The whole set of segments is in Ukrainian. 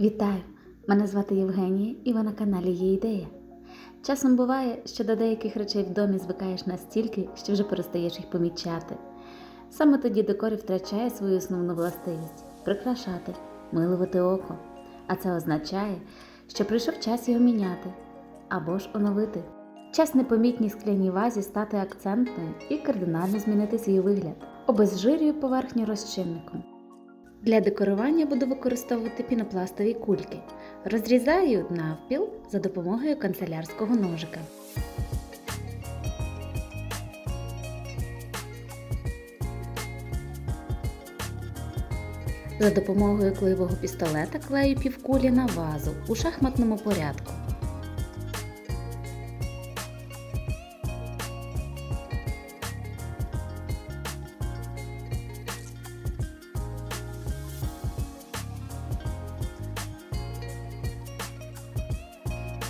Вітаю! Мене звати Євгенія і ви на каналі Є ідея. Часом буває, що до деяких речей в домі звикаєш настільки, що вже перестаєш їх помічати. Саме тоді декор втрачає свою основну властивість прикрашати, милувати око. А це означає, що прийшов час його міняти або ж оновити. Час непомітній скляній вазі стати акцентною і кардинально змінити свій вигляд. Обезжирюю поверхню розчинником. Для декорування буду використовувати пінопластові кульки. Розрізаю навпіл за допомогою канцелярського ножика. За допомогою клеєвого пістолета клею півкулі на вазу у шахматному порядку.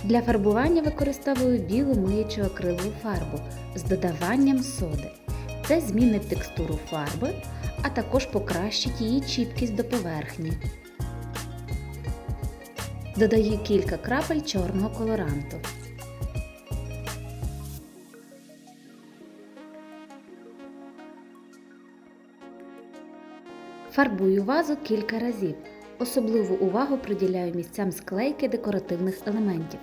Для фарбування використовую білу миючу акрилову фарбу з додаванням соди. Це змінить текстуру фарби, а також покращить її чіткість до поверхні. Додаю кілька крапель чорного колоранту. Фарбую вазу кілька разів. Особливу увагу приділяю місцям склейки декоративних елементів.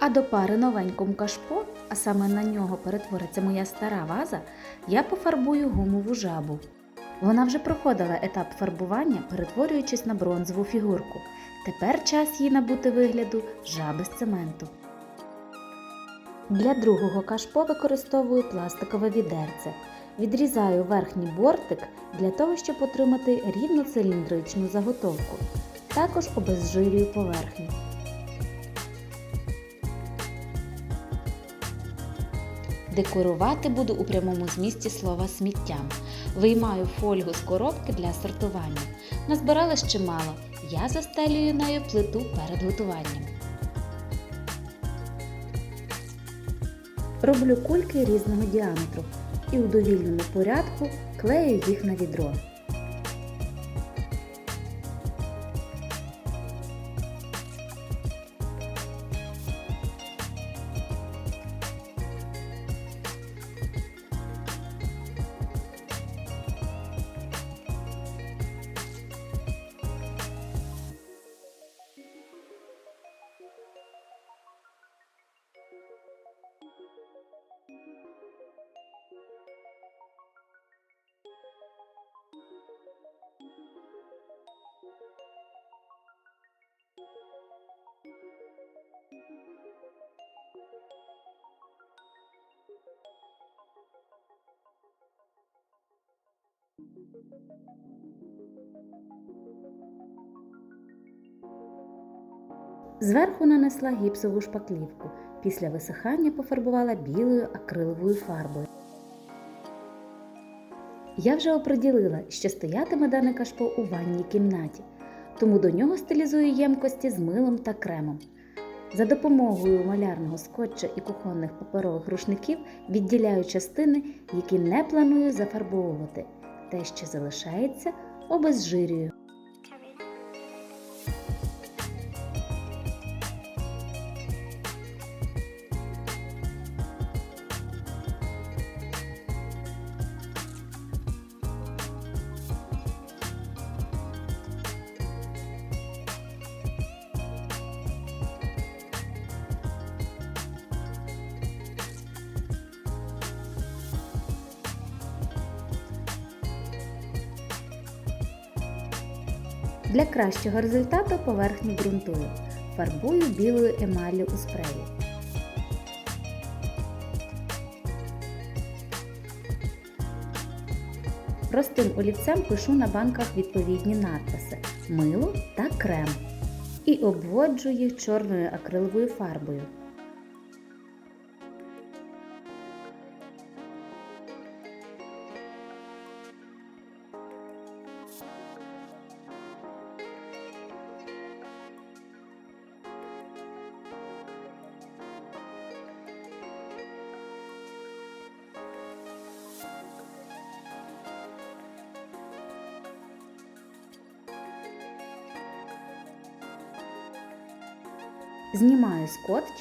А до пари новенькому кашпо, а саме на нього перетвориться моя стара ваза, я пофарбую гумову жабу. Вона вже проходила етап фарбування, перетворюючись на бронзову фігурку. Тепер час їй набути вигляду жаби з цементу. Для другого кашпо використовую пластикове відерце. Відрізаю верхній бортик для того, щоб отримати рівну циліндричну заготовку. Також обезжирюю поверхню. Декорувати буду у прямому змісті слова сміттям. Виймаю фольгу з коробки для сортування. Назбиралось чимало. Я застелюю нею плиту перед готуванням. Роблю кульки різного діаметру і у довільному порядку клею їх на відро. Зверху нанесла гіпсову шпаклівку. Після висихання пофарбувала білою акриловою фарбою. Я вже оприділила, що стоятиме дане кашпо у ванній кімнаті, тому до нього стилізую ємкості з милом та кремом. За допомогою малярного скотча і кухонних паперових рушників відділяю частини, які не планую зафарбовувати. Те, що залишається, обезжирюю. Для кращого результату поверхню ґрунтую. Фарбую білою емаллю у спреї. Простим олівцем пишу на банках відповідні надписи мило та крем і обводжу їх чорною акриловою фарбою. Знімаю скотч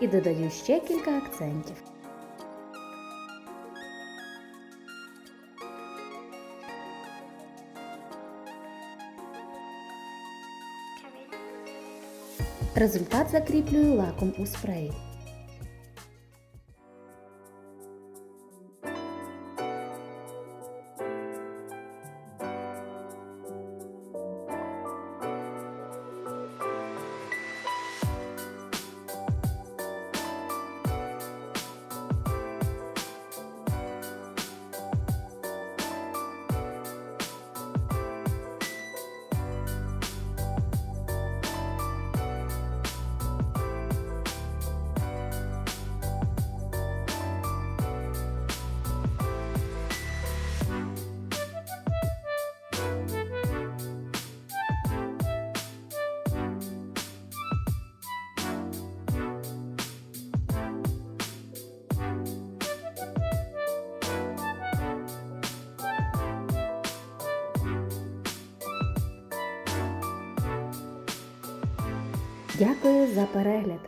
і додаю ще кілька акцентів. Результат закріплюю лаком у спреї. Дякую за перегляд!